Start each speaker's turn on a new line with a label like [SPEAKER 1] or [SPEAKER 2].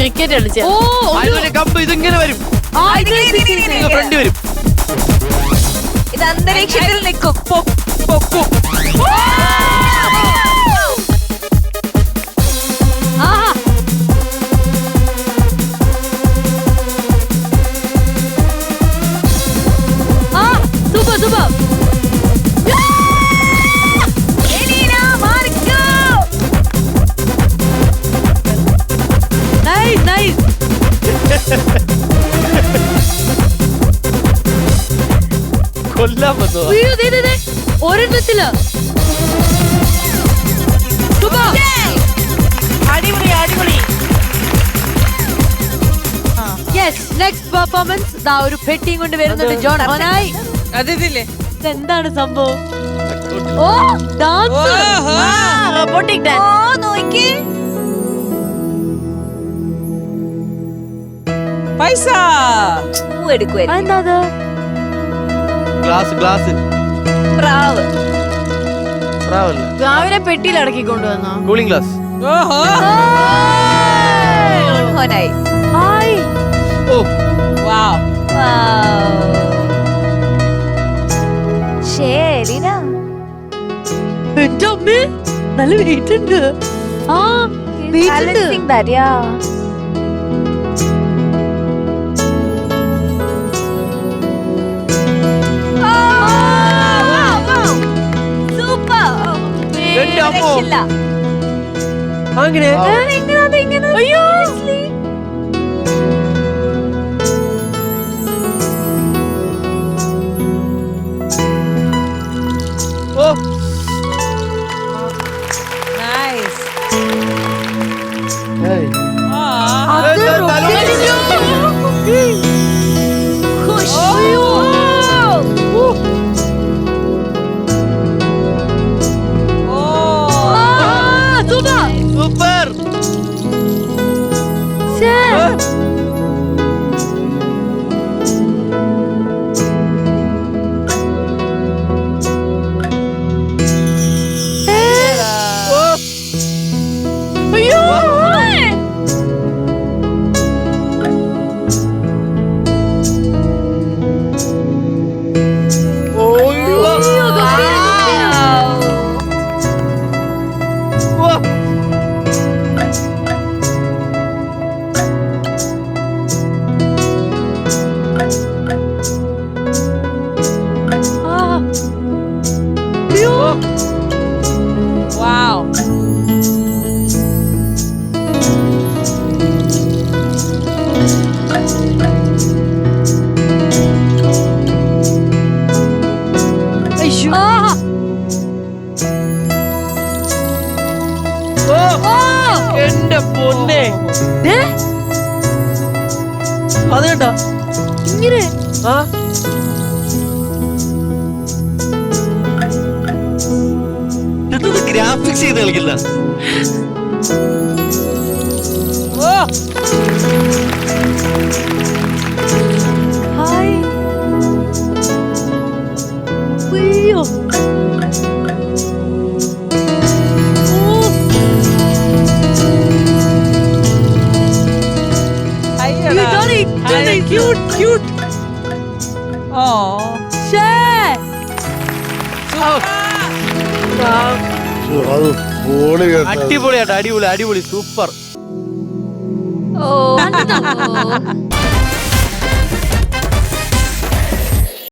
[SPEAKER 1] Cricket കളിച്ച.
[SPEAKER 2] ഓ ഒരു-
[SPEAKER 3] അതിനൊരു കമ്പ് ഇതിങ്ങനെ വരും.
[SPEAKER 2] ആ, ഇത് ഇത് ഇത് ഇത് ഇത്.
[SPEAKER 3] ഫ്രണ്ട് വരും.
[SPEAKER 4] ഇത് അന്തരീക്ഷത്തിൽ നിൽക്കും.
[SPEAKER 3] പൊക്കും
[SPEAKER 2] ആഹാ.
[SPEAKER 3] കൊല്ലാൻ വന്നു
[SPEAKER 2] അയ്യോ ദേ ദേ ദേ. ഒരെണ്ണത്തിൽ.
[SPEAKER 1] അടിപൊളി അടിപൊളി.
[SPEAKER 2] യെസ് നെക്സ്റ്റ് പെർഫോമൻസ് ദാ ഒരു പെട്ടിയും കൊണ്ട് വരുന്നുണ്ട് ജോൺ. അവനായി.
[SPEAKER 5] അതില്ലേ
[SPEAKER 2] എന്താണ് സംഭവം? ഓ ഡാൻസ്
[SPEAKER 1] റോബോട്ടിക്
[SPEAKER 4] ഓ
[SPEAKER 1] ഡാൻസ്
[SPEAKER 4] നോക്കി
[SPEAKER 5] പൈസ
[SPEAKER 4] പൂ എടുക്കുവായിരുന്നു
[SPEAKER 2] എന്താ അത്
[SPEAKER 3] ഗ്ലാസ് ഗ്ലാസ്.
[SPEAKER 4] പ്രാവ്.
[SPEAKER 3] പ്രാവല്ല.
[SPEAKER 1] രാവിലെ പെട്ടിയിൽ അടക്കി കൊണ്ടുവന്നോ?
[SPEAKER 3] കൂളിംഗ് ഗ്ലാസ്
[SPEAKER 5] ഓഹോ.
[SPEAKER 4] മോനായി
[SPEAKER 2] ഹായ്
[SPEAKER 3] ഓ.
[SPEAKER 5] വാവ്.
[SPEAKER 4] ശരിന
[SPEAKER 2] എന്റെ അമ്മേ നല്ല വെയിറ്റ് ഉണ്ട് ആ വെയിറ്റ് ഉണ്ട്
[SPEAKER 3] എന്റെ അമ്മോ. അങ്ങനെ
[SPEAKER 4] അയ്യോ.
[SPEAKER 3] എന്റെ പൊന്നെ.
[SPEAKER 2] ദേ,
[SPEAKER 3] അത് കണ്ടോ
[SPEAKER 2] ഇങ്ങനെ?
[SPEAKER 3] ആ. ഗ്രാഫിക്സ് ചെയ്ത് കളിക്കുന്ന?
[SPEAKER 5] ഓ.
[SPEAKER 2] ഏറ്റവും cute, cute.
[SPEAKER 6] പൊളി കേട്ടോ.
[SPEAKER 3] അടിപൊളിയാട്ടോ അടിപൊളി അടിപൊളി സൂപ്പർ.
[SPEAKER 4] ഓ?